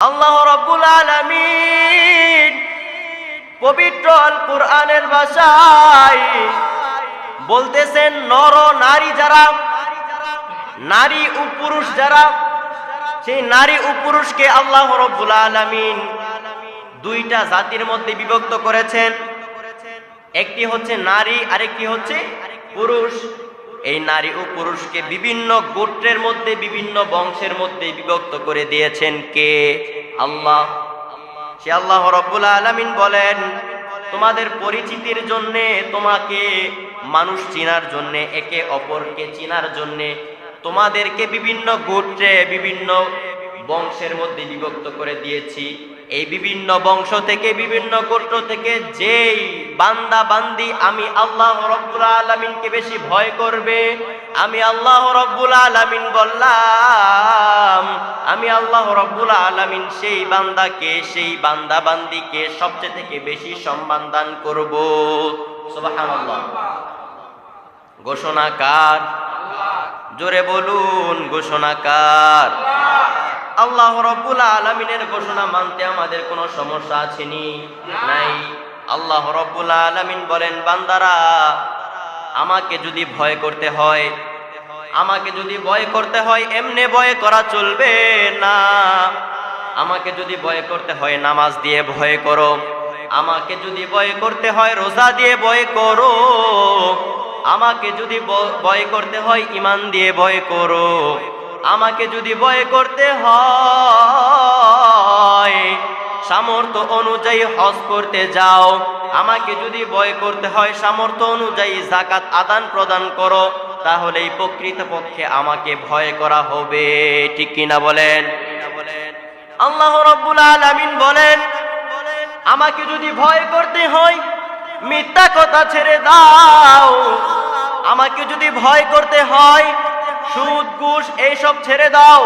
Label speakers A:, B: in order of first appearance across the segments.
A: আল্লাহ রব্বুল আলামিন পবিত্র কোরআনের ভাষায় বলতেছেন, নর নারী যারা, নারী ও পুরুষ যারা, সেই নারী ও পুরুষকে আল্লাহ রব্বুল আলামিন দুইটা জাতির মধ্যে বিভক্ত করেছেন। একটি হচ্ছে নারী, আরেকটি হচ্ছে পুরুষ। এই নারী ও পুরুষকে বিভিন্ন গোত্রের মধ্যে, বিভিন্ন বংশের মধ্যে বিভক্ত করে দিয়েছেন কে? আল্লাহ। সে আল্লাহ রব্বুল আলামিন বলেন, তোমাদের পরিচিতির জন্যে, তোমাকে মানুষ চিনার জন্যে, একে অপরকে চিনার জন্যে, তোমাদেরকে বিভিন্ন গোত্রে, বিভিন্ন বংশের মধ্যে বিভক্ত করে দিয়েছি। এই বিভিন্ন বংশ থেকে, বিভিন্ন গোত্র থেকে যেই বান্দা বান্দি আমি আল্লাহ রব্বুল আলামিনকে বেশি ভয় করবে, আমি আল্লাহ রব্বুল আলামিন বললাম, আমি আল্লাহ রব্বুল আলামিন সেই বান্দাকে, সেই বান্দা বান্দিকে সবচেয়ে থেকে বেশি সম্মান দান করব। সুবহানাল্লাহ। ঘোষণা কার? জোরে বলুন, ঘোষণা কার? আল্লাহ রব্বুল আলমিনের ঘোষণা মানতে আমাদের কোনো সমস্যা আছেনি? নাই। আল্লাহ রব্বুল আলমিন বলেন, বান্দারা, আমাকে যদি ভয় করতে হয়, আমাকে যদি ভয় করতে হয়, এমনে ভয় করা চলবে না। আমাকে যদি ভয় করতে হয়, নামাজ দিয়ে ভয় করো। আমাকে যদি ভয় করতে হয়, রোজা দিয়ে ভয় করো। আমাকে যদি ভয় করতে হয় ইমান দিয়ে ভয় করো। আমাকে যদি ভয় করতে হয়, সামর্থ্য অনুযায়ী হজ করতে যাও। আমাকে যদি ভয় করতে হয়, সামর্থ্য অনুযায়ী জাকাত আদান প্রদান করো তাহলে এই প্রকৃত পক্ষে আমাকে ভয় করা হবে। ঠিক কিনা বলেন? আল্লাহ রব্বুল আলামিন বলেন, আমাকে যদি ভয় করতে হয়, মিথ্যা কথা ছেড়ে দাও। আমাকে যদি ভয় করতে হয় সুদ, ঘুষ, এইসব ছেড়ে দাও।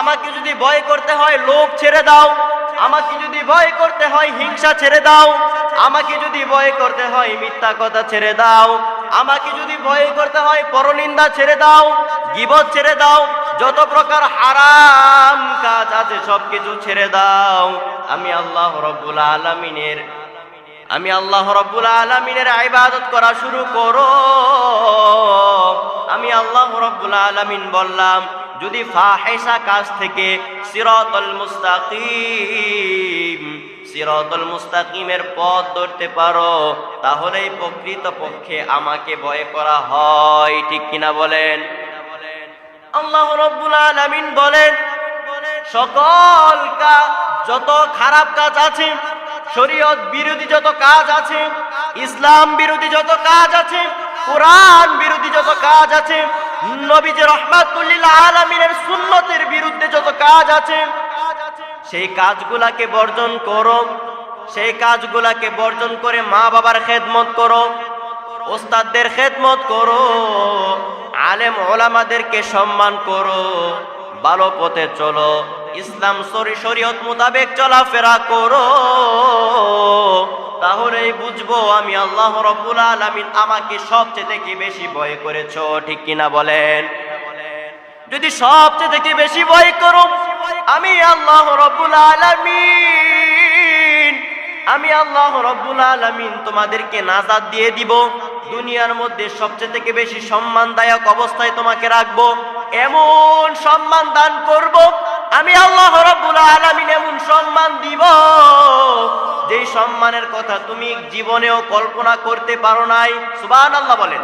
A: আমাকে যদি ভয় করতে হয়, লোভ ছেড়ে দাও। আমাকে যদি ভয় করতে হয়, হিংসা ছেড়ে দাও। আমাকে যদি ভয় করতে হয়, মিথ্যা কথা ছেড়ে দাও। আমাকে যদি ভয় করতে হয়, পরনিন্দা ছেড়ে দাও। গিবত ছেড়ে দাও। যত প্রকার হারাম কাজ আছে, সবকিছু ছেড়ে দাও। আমি আল্লাহ রব্বুল আলমিনের, আমি আল্লাহ রব্বুল আলমিনের ইবাদত করা শুরু করো। আমি আল্লাহ রব্বুল আলমিন বললাম, যদি ফাহেসা কাজ থেকে সিরাতুল মুস্তাকিম, সিরাতুল মুস্তাকিমের পথ ধরতে পারো, তাহলেই প্রকৃত পক্ষে আমাকে ভয় করা হয়। ঠিক কিনা বলেন? আল্লাহ রব্বুল আলামিন বলেন সকল কাজ যত খারাপ কাজ আছে, শরীয়ত বিরোধী যত কাজ আছে, ইসলাম বিরোধী যত কাজ আছে কোরআন বিরোধী যত কাজ আছে নবীজি রহমাতুল্লিল আলামিনের সুন্নতের বিরুদ্ধে যত কাজ আছে, সেই কাজগুলাকে বর্জন করো, সেই কাজগুলাকে বর্জন করে মা বাবার খেদমত করো, ওস্তাদদের খেদমত করো, আলেম ওলামাদেরকে সম্মান করো, ভালো পথে চলো, ইসলাম শরী- শরীয়ত মোতাবেক চলাফেরা করো। তাহলেই বুঝব আমি আল্লাহ রব্বুল আলামিন আমাকে সবচেয়ে থেকে বেশি ভয় করেছ, ঠিক কিনা বলেন? যদি সবচেয়ে থেকে বেশি ভয় করো, আমি আল্লাহ রব্বুল আলামিন, আমি আল্লাহ রব্বুল আলামিন তোমাদেরকে নাজাদ দিয়ে দিব। দুনিয়ার মধ্যে সবচেয়ে থেকে বেশি সম্মানদায়ক অবস্থায় তোমাকে রাখব, এমন সম্মান দান করব আমি আল্লাহ রব্বুল আলামিন এমন সম্মান দিব যেই সম্মানের কথা তুমি জীবনেও কল্পনা করতে পারো নাই। সুবহানাল্লাহ বলেন।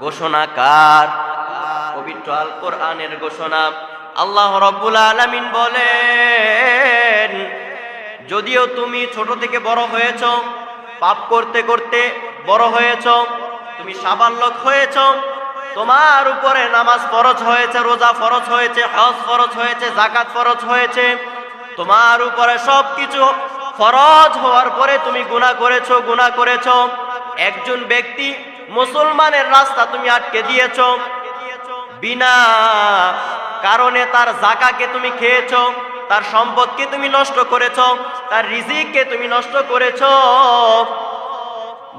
A: ঘোষণা কার? পবিত্র আল কোরআনের ঘোষণা। আল্লাহ রব্বুল আলামিন বলেন, যদিও তুমি ছোট থেকে বড় হয়েছ, পাপ করতে করতে বড় হয়েছ, তুমি সাবাল্যক হয়েছ তোমার উপরে নামাজ ফরজ হয়েছে, রোজা ফরজ হয়েছে, হজ ফরজ হয়েছে জাকাত ফরজ হয়েছে। তোমার উপরে সব কিছু ফরজ হওয়ার পরে তুমি গুনাহ করেছ গুনাহ করেছ। একজন ব্যক্তি মুসলমানের রাস্তা তুমি আটকে দিয়েছ। বিনা কারণে তার জাকাকে তুমি খেয়েছো, তার সম্পদকে তুমি নষ্ট করেছ, তার রিজিককে তুমি নষ্ট করেছ।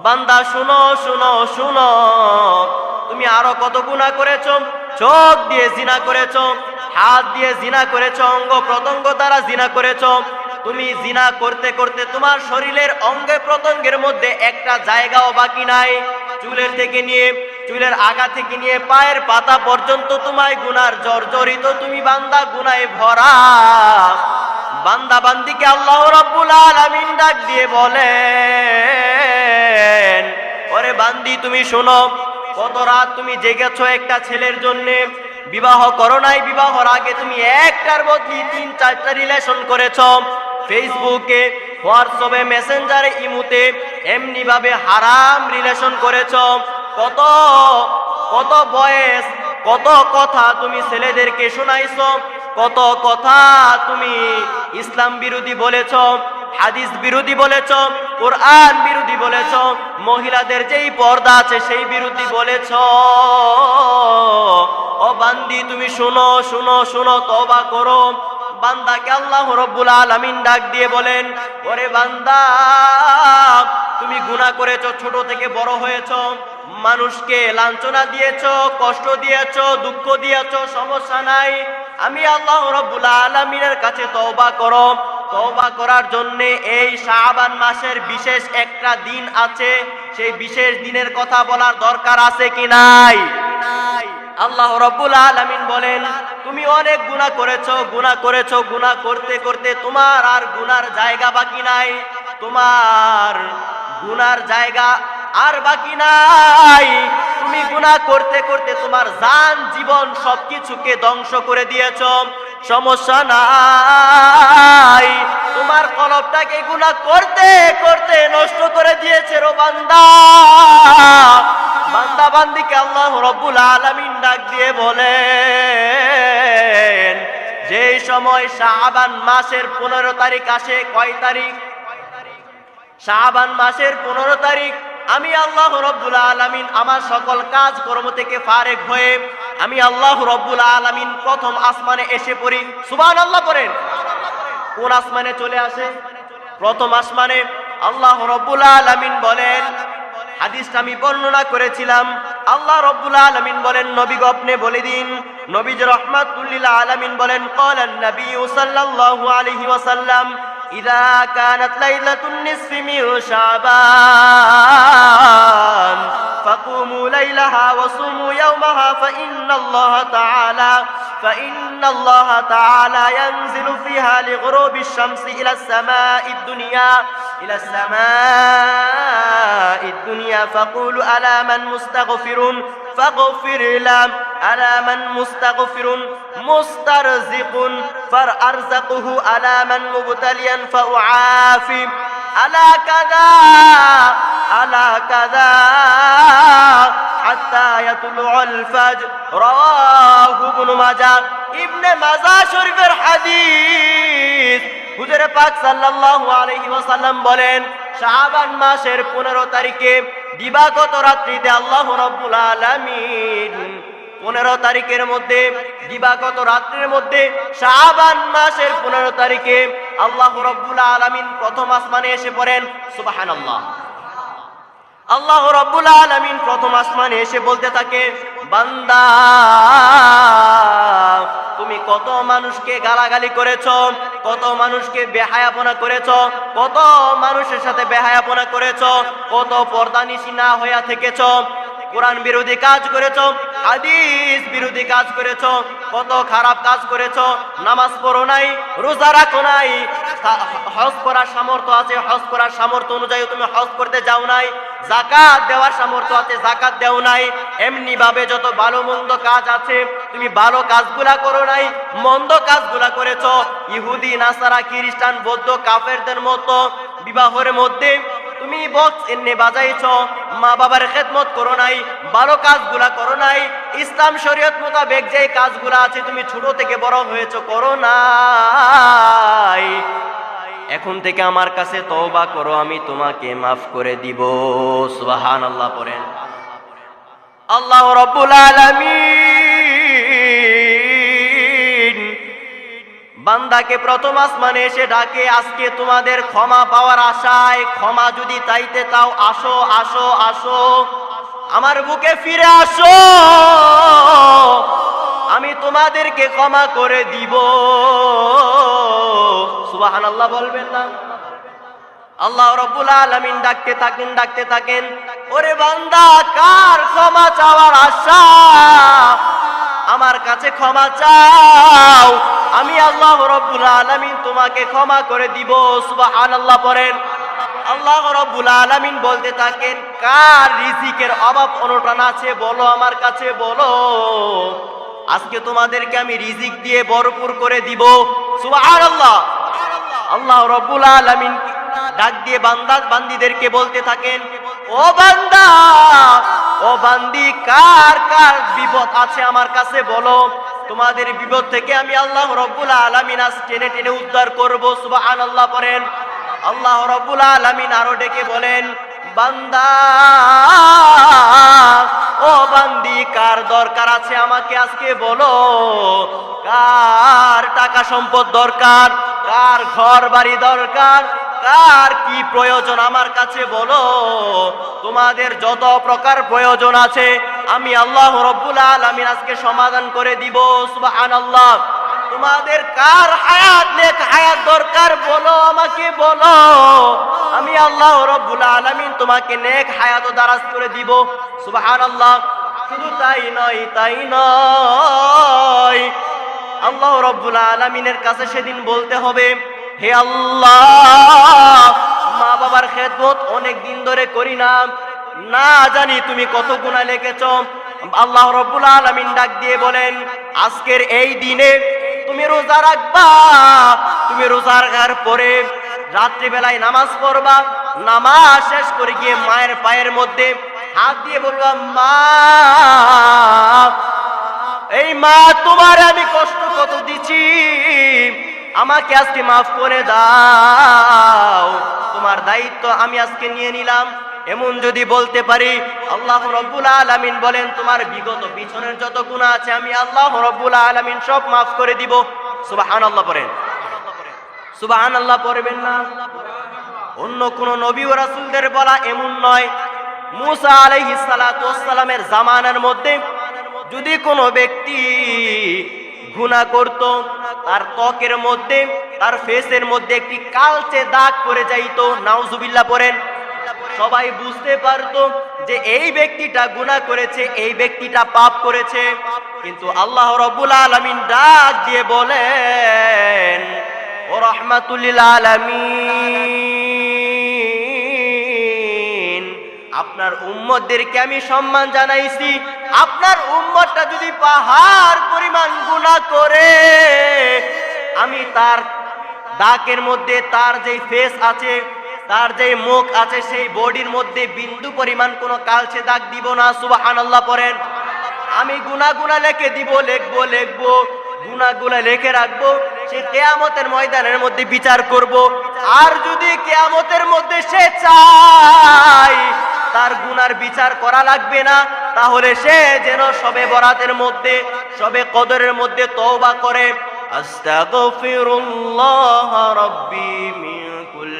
A: বান্দা, শুনো শুনো শুনো। তুমি আরও কত গুণা করেছ? চোখ দিয়ে জিনা করেছ, হাত দিয়ে জিনা করেছ, অঙ্গ প্রত্যঙ্গ দ্বারা জিনা করেছ। তুমি জিনা করতে করতে তোমার শরীরের অঙ্গে প্রত্যঙ্গের মধ্যে একটা জায়গাও বাকি নাই। চুলের থেকে নিয়ে, চুলের আগা থেকে নিয়ে পায়ের পাতা পর্যন্ত তোমায় গুনার জর্জরিত তুমি বান্দা গুনায় ভরা। বান্দা বান্দিকে আল্লাহ রাব্বুল আলামিন ডাক দিয়ে বলেন, ওরে বান্দি, তুমি শোনো কত রাত তুমি জেগেছো একটা ছেলের জন্য। বিবাহ করো নাই, বিবাহর আগে তুমি একটার মধ্যে তিন, চারটা রিলেশন করেছ। ফেসবুকে হোয়াটসঅ্যাপে মেসেঞ্জারে ইমুতে এমনি ভাবে হারাম রিলেশন করেছ। কত কত বয়স, কত কথা তুমি ছেলেদেরকে শোনাইছ। কত কথা তুমি ইসলাম বিরোধী বলেছ, হাদিস বিরোধী বলেছ। কোরআন বিরোধী বলেছ, মহিলাদের যেই পর্দা আছে সেই বিরোধী বলেছ। ও বান্দি, তুমি শুনো শুনো শুনো তবা করো। বান্দাকে আল্লাহ রব্বুল আলামিন ডাক দিয়ে বলেন, ওরে বান্দা, তুমি গুনাহ করেছ, ছোট থেকে বড় হয়েছো, মানুষকে লাঞ্ছনা দিয়েছ, কষ্ট দিয়েছ, দুঃখ দিয়েছ, সমস্যা নাই। আমি আল্লাহ রব্বুল আলামিনের কাছে তওবা করো। তওবা করার জন্য এই শাবান মাসের বিশেষ একটা দিন আছে। সেই বিশেষ দিনের কথা বলার দরকার আছে কি নাই? আল্লাহ রব্বুল আলামিন বলেন, তুমি অনেক গুনাহ করেছ গুনাহ করেছ, গুনাহ করতে করতে তোমার আর গুনার জায়গা বাকি নাই। তোমার গুনার জায়গা আর বাকি নাই। তুমি গুনাহ করতে করতে তোমার জান জীবন সবকিছুকে ধ্বংস করে দিয়েছ। সমস্যা নাই। তোমার কলবটাকে গুনাহ করতে করতে নষ্ট করে দিয়েছে রো বান্দা। বান্দা বান্দিকে আল্লাহ রব্বুল আলামিন ডাক দিয়ে বলে যেই সময় শাবান মাসের পনেরো তারিখ আসে, কয় তারিখ? শাবান মাসের পনেরো তারিখ। আমি আল্লাহ রব্বুল আলমিন আমার সকল কাজ কর্ম থেকে ফারেক হয়ে আমি আল্লাহ রব্বুল আলমিন প্রথম আসমানে এসে পড়ি। সুবান আল্লাহ করেন কোন আসমানে চলে আসে? প্রথম আসমানে আল্লাহ রব্বুল আলমিন বলেন, হাদিসটা আমি বর্ণনা করেছিলাম। আল্লাহ রব্বুল আলমিন বলেন, নবী গপনে বলে দিন। নবীজ রহমাতুল্লিল্লাহ আলমিন বলেন, কলেন নবী সাল্লাল্লাহু আলহি ওসাল্লাম إذا كانت ليلة النصف من شعبان فقوموا ليلها وصوموا يومها فإن الله تعالى فإن الله تعالى ينزل فيها لغروب الشمس إلى السماء الدنيا إلى السماء الدنيا فقول ألا من مستغفر فاغفر له. আলা মান মুস্তাগফিরুন, মুস্তারজিকুন ফার আরজাকুহু আলা মান মুবতালিয়ান ফাউআফি, আলা কাযা আলা কাযা, হাত্তা ইয়াতুলুল ফাজর, রাওয়াহু ইবনে মাজাহ ইবনে মাজাহ শরীফের হাদিস। হুজুরে পাক সাল্লাল্লাহু আলাইহি ওয়াসাল্লাম বলেন, শাবান মাসের 15 তারিখে দিবাগত রাত্রিতে আল্লাহ রাব্বুল আলামিন পনেরো তারিখের মধ্যে, দিবাগত রাত্রির মধ্যে, শাবান মাসের পনেরো তারিখে আল্লাহ রব্বুল আলামিন প্রথম আসমানে এসে পড়েন, সুবহানাল্লাহ। আল্লাহ আল্লাহ রব্বুল আলামিন প্রথম আসমানে এসে বলতে থাকে, বান্দা, তুমি কত মানুষকে গালাগালি করেছ, কত মানুষকে বেহায়াপনা করেছ, কত মানুষের সাথে বেহায়াপনা করেছ, কত পর্দানিসি না হইয়া থেকেছ কোরআন বিরোধী কাজ করেছ, হাদিস বিরোধী কাজ করেছ, কত খারাপ কাজ করেছ, নামাজ পড়ো নাই, রোজা রাখো নাই হজ করার সামর্থ্য আছে, হজ করার সামর্থ্য অনুযায়ী তুমি হজ করতে যাও নাই, জাকাত দেওয়ার সামর্থ্য আছে, জাকাত দেও নাই এমনি ভাবে যত ভালো মন্দ কাজ আছে, তুমি ভালো কাজগুলা করো নাই, মন্দ কাজগুলা করেছ, ইহুদি, নাসারা, খ্রিস্টান, বৌদ্ধ, কাফেরদের মতো বিবাহের মধ্যে তুমি বক্স এনে বাজাইছ, মা বাবার খেদমত করো নাই ভালো কাজগুলা করো নাই, ইসলাম শরীয়ত মোতাবেক যে কাজগুলা আছে তুমি ছোট থেকে বড় হয়েছ, করো নাই। এখন থেকে আমার কাছে তওবা করো, আমি তোমাকে মাফ করে দিব। সুবাহান আল্লাহ পড়েন। আল্লাহ রব্বুল আলামিন। বান্দাকে প্রথম আসমানে এসে ডাকে, আজকে তোমাদের ক্ষমা পাওয়ার আশায়, ক্ষমা যদি চাইতে চাও, আসো আসো আসো। আমার বুকে ফিরে আসো। আমি তোমাদেরকে ক্ষমা করে দিব। সুবাহান আল্লাহ বলবেন না? আল্লাহ রব্বুল আলামিন ডাকতে থাকেন ডাকতে থাকেন, ওরে বান্দা, কার ক্ষমা চাওয়ার আশা? আমার কাছে ক্ষমা চাও। আমি আল্লাহ রব্বুল আলামিন তোমাকে ক্ষমা করে দিব, সুবহানাল্লাহ পড়েন। আল্লাহ রব্বুল আলামিন বলতে থাকেন, কার রিজিকের অভাব অনটন আছে বলো আমার কাছে, বলো। আজকে তোমাদেরকে আমি রিজিক দিয়ে ভরপুর করে দিব, সুবহানাল্লাহ। আল্লাহ আল্লাহ রব্বুল আলামিন ডাক দিয়ে বান্দা বান্দিদেরকে বলতে থাকেন, ও বান্দা, ও বান্দি, কার কার বিপদ আছে আমার কাছে, বলো। তোমাদের বিপদ থেকে আমি আল্লাহ রব্বুল আলামিন আজ টেনে টেনে উদ্ধার করব, সুবহানাল্লাহ পড়েন। আল্লাহ রব্বুল আলামিন আরও ডেকে বলেন, বান্দা, ও বান্দি, কার দরকার আছে আমাকে আজকে বলো? কার টাকা সম্পদ দরকার? কার ঘর বাড়ি দরকার? কার কি প্রয়োজন আমার কাছে বলো? তোমাদের যত প্রকার প্রয়োজন আছে আমি আল্লাহ রব্বুল আলামিন আজকে সমাধান করে দিব, সুবহানাল্লাহ। তোমাদের কার হায়াত, নেক হায়াত দরকার বলো আমাকে, বলো। আমি আল্লাহ রব্বুল আলামিন তোমাকে নেক হায়াত দারাজ করে দিব, সুবহানাল্লাহ। শুধু তাই নয় তাই নয়। আল্লাহ রব্বুল আলামিনের কাছে সেদিন বলতে হবে, হে আল্লাহ মা বাবার খেদমত অনেক দিন ধরে করি না। না জানি তুমি কত গুণা লিখেছ আল্লাহ রব্বুল আলামিন ডাক দিয়ে বলেন, আজকের এই দিনে তুমি রোজা রাখবা, তুমি রোজা রাখার পরে রাত্রিবেলায় নামাজ পড়বা, নামাজ শেষ করে গিয়ে মায়ের পায়ের মধ্যে হাত দিয়ে বলবা, মা, এই মা, তোমার আমি কষ্ট কত দিছি, আমাকে আজকে মাফ করে দাও, তোমার দায়িত্ব আমি আজকে নিয়ে নিলাম। এমন যদি বলতে পারি, আল্লাহ রব্বুল আলামিন বলেন, তোমার বিগত পিছনের যত গুণা আছে, আমি আল্লাহ রব্বুল আলামিন সব মাফ করে দিব। সুবহানাল্লাহ পড়েন। সুবহানাল্লাহ পড়বেন না? অন্য কোন নবী ও রাসুলদের বলা এমন নয়। মুসা আলাইহিস সালাতু ওয়াসসালামের জামানার মধ্যে যদি কোনো ব্যক্তি গুণা করত, তার ত্বকের মধ্যে, তার ফেসের মধ্যে একটি কালচে দাগ পড়ে যাইতো, নাউজুবিল্লাহ পড়েন। সবাই বুঝতে পারতো যে এই ব্যক্তিটা গুনাহ করেছে, এই ব্যক্তিটা পাপ করেছে। কিন্তু আল্লাহ রব্বুল আলামিন ডাক দিয়ে বলেন, ও রহমাতুল্লিল আলামিন, আপনার উম্মতদেরকে আমি সম্মান জানাইছি। আপনার উম্মতটা যদি পাহাড় পরিমাণ গুনাহ করে, আমি তার দাকের মধ্যে তার যে ফেস আছে তার যে মুখ আছে সেই বডির মধ্যে বিন্দু পরিমাণ কোনো কালচে দাগ দিব না, সুবহানাল্লাহ পড়েন। আমি গুনা গুনা লেখে দিব, লিখব, লেখবো গুনা গুনা লিখে রাখব, সে কেয়ামতের ময়দানের মধ্যে বিচার করব। আর যদি কেয়ামতের মধ্যে সে চায় তার গুনার বিচার করা লাগবে না, তাহলে সে যেন সবে বরাতের মধ্যে, সবে কদরের মধ্যে তওবা করে। আস্তাগফিরুল্লাহ রাব্বি মিন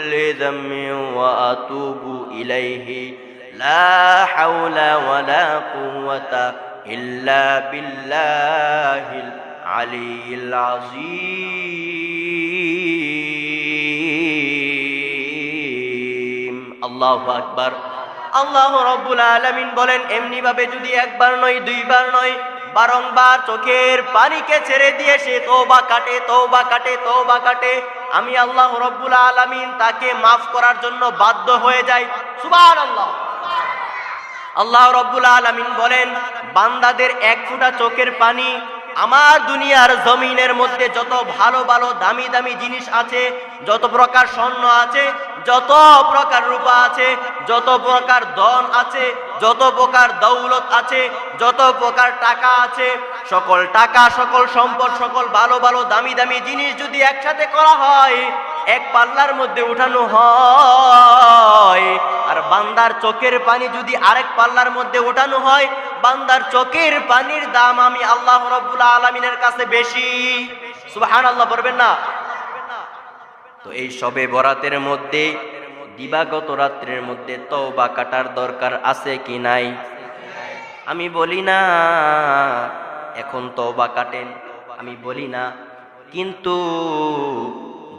A: কুল্লি যামমিন ওয়া আতুবু ইলাইহি, লা হাওলা ওয়ালা কুওয়াতা ইল্লা বিল্লাহিল আলিয়্যিল আযীম। আল্লাহু আকবার। আল্লাহ রব্বুল আলামিন বলেন এমনি ভাবে যদি একবার নয়, দুইবার নয়, বারংবার চোখের পানিকে ছেড়ে দিয়ে সে তওবা কাটে তওবা কাটে তওবা কাটে। আমি আল্লাহ রব্বুল আলামিন তাকে মাফ করার জন্য বাধ্য হয়ে যাই। সুবহানাল্লাহ। আল্লাহ আল্লাহ রব্বুল আলামিন বলেন, বান্দাদের এক ফোঁটা চোখের পানি আমার দুনিয়ার জমিনের মধ্যে যত ভালো ভালো, দামি দামি জিনিস আছে, যত প্রকার স্বর্ণ আছে, যত প্রকার রূপা আছে, যত প্রকার ধন আছে যত প্রকার দৌলত আছে, যত প্রকার টাকা আছে, সকল টাকা, সকল সম্পদ, সকল ভালো ভালো, দামি দামি জিনিস যদি একসাথে করা হয়, এক পাল্লার মধ্যে উঠানো হয়। আর বান্দার চোখের পানি যদি আরেক পাল্লার মধ্যে উঠানো হয়, বান্দার চোখের পানির দাম আমি আল্লাহ রব্বুল আলমিনের কাছে বেশি। সুবহান আল্লাহ বলবেন না? তো এই সবে বরাতের মধ্যে দিবাগত রাত্রের মধ্যে তওবা কাটার দরকার আছে কি নাই? আমি বলি না, এখন তওবা কাটেন। আমি বলি না, কিন্তু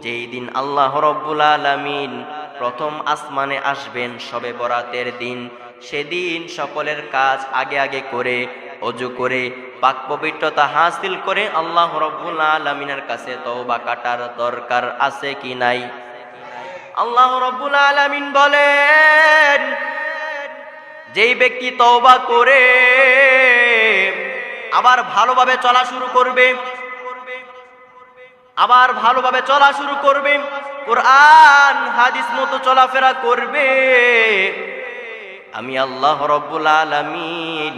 A: যেই দিন আল্লাহ রব্বুল আলামিন প্রথম আসমানে আসবেন সবে বরাতের দিন, সেদিন সকলের কাজ আগে আগে করে, অজু করে, পাক পবিত্রতা হাসিল করে আল্লাহ রব্বুল আলামিনের কাছে তওবা কাটার দরকার আছে কি নাই? আল্লাহ রব্বুল আলামিন বলেন, যেই ব্যক্তি তওবা করে, আবার ভালোভাবে চলা শুরু করবে, আবার ভালোভাবে চলা শুরু করবে, কোরআন, হাদিস মতো চলাফেরা করবে, আমি আল্লাহ রব্বুল আলামিন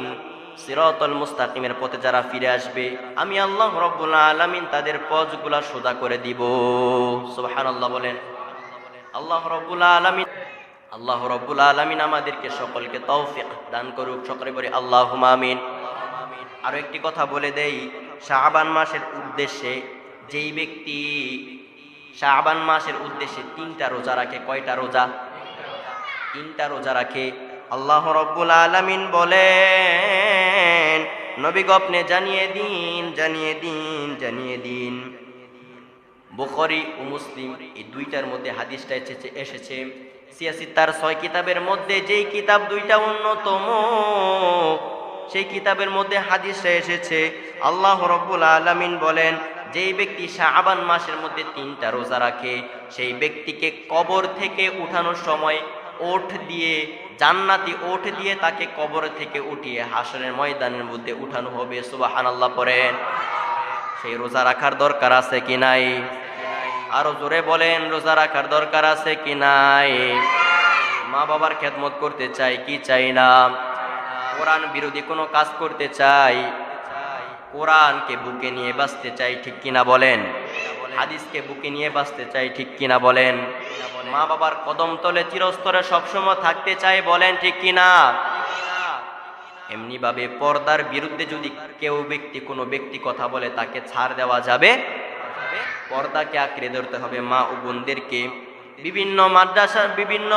A: সিরাতাল মুস্তাকিমের পথে যারা ফিরে আসবে, আমি আল্লাহ রব্বুল আলামিন তাদের পথগুলা সোজা করে দিব। সুবহানাল্লাহ বলেন। আল্লাহ রব্বুল আলামিন, আল্লাহ রব্বুল আলামিন আমাদেরকে সকলকে তৌফিক দান করুক, সকলে বলি আল্লাহ আমিন। আরও একটি কথা বলে দেই, শাবান মাসের উদ্দেশ্যে যেই ব্যক্তি শাবান মাসের উদ্দেশ্যে তিনটা রোজা রাখে, কয়টা রোজা? তিনটা রোজা রাখে। আল্লাহ রব্বুল আলামিন বলেন, নবী গপনে জানিয়ে দিন জানিয়ে দিন জানিয়ে দিন। বুখরি ও মুসলিম এই দুইটার মধ্যে হাদিসটা এসেছে এসেছে, সিয়াসি তার ছয় কিতাবের মধ্যে যেই কিতাব দুইটা অন্যতম সেই কিতাবের মধ্যে হাদিসটা এসেছে। আল্লাহ রব্বুল আলামিন বলেন, যেই ব্যক্তি শাবান মাসের মধ্যে তিনটা রোজা রাখে, সেই ব্যক্তিকে কবর থেকে উঠানোর সময় ওঠ দিয়ে, জান্নাতি ওঠ দিয়ে তাকে কবর থেকে উঠিয়ে হাসরের ময়দানের মধ্যে উঠানো হবে। সুবাহান আল্লাহ পড়েন। সেই রোজা রাখার দরকার আছে কি নাই? আরও জোরে বলেন, রোজা রাখার দরকার আছে কি নাই? মা বাবার খেদমত করতে চাই কি চাই না? কোরআন বিরোধী কোনো কাজ করতে চাই? কোরআনকে বুকে নিয়ে বাঁচতে চাই ঠিক কিনা বলেন? হাদিসকে বুকে নিয়ে বাঁচতে চাই ঠিক কিনা বলেন? মা বাবার কদম তলে চিরস্তরে সবসময় থাকতে চাই বলেন ঠিক কিনা? এমনি ভাবে পর্দার বিরুদ্ধে যদি কেউ ব্যক্তি কোনো ব্যক্তি কথা বলে তাকে ছাড় দেওয়া যাবে? পর্দাকে আঁকড়ে ধরতে হবে মা ও বোনদেরকে। বিভিন্ন মাদ্রাসার বিভিন্ন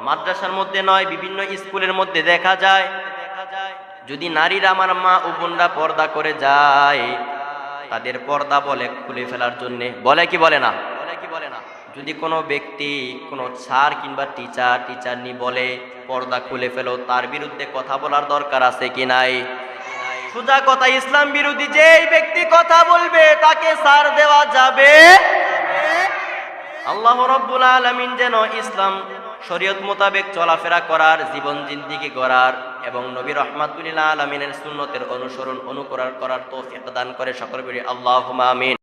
A: মাদ্রাসার মধ্যে নয়, বিভিন্ন স্কুলের মধ্যে দেখা যায়। যদি নারীরা আমার মা ও বোনরা পর্দা করে যায়, তাদের পর্দা বলে খুলে ফেলার জন্য। বলে কি বলে না? বলে কি বলে না? যদি কোনো ব্যক্তি, কোনো স্যার কিংবা টিচার টিচার নি বলে পর্দা খুলে ফেলো, তার বিরুদ্ধে কথা বলার দরকার আছে কি নাই? সোজা কথা, ইসলাম বিরোধী যেই ব্যক্তি কথা বলবে, তাকে সার দেওয়া যাবে। আল্লাহ রব্বুল আলমিন যেন ইসলাম শরীয়ত মোতাবেক চলাফেরা করার, জীবন জিন্দিগি গড়ার এবং নবী রহমাতুল্লাহ আলমিনের সুন্নতের অনুসরণ, অনুকরণ করার তৌফিক দান করে সকল আল্লাহ আমিন।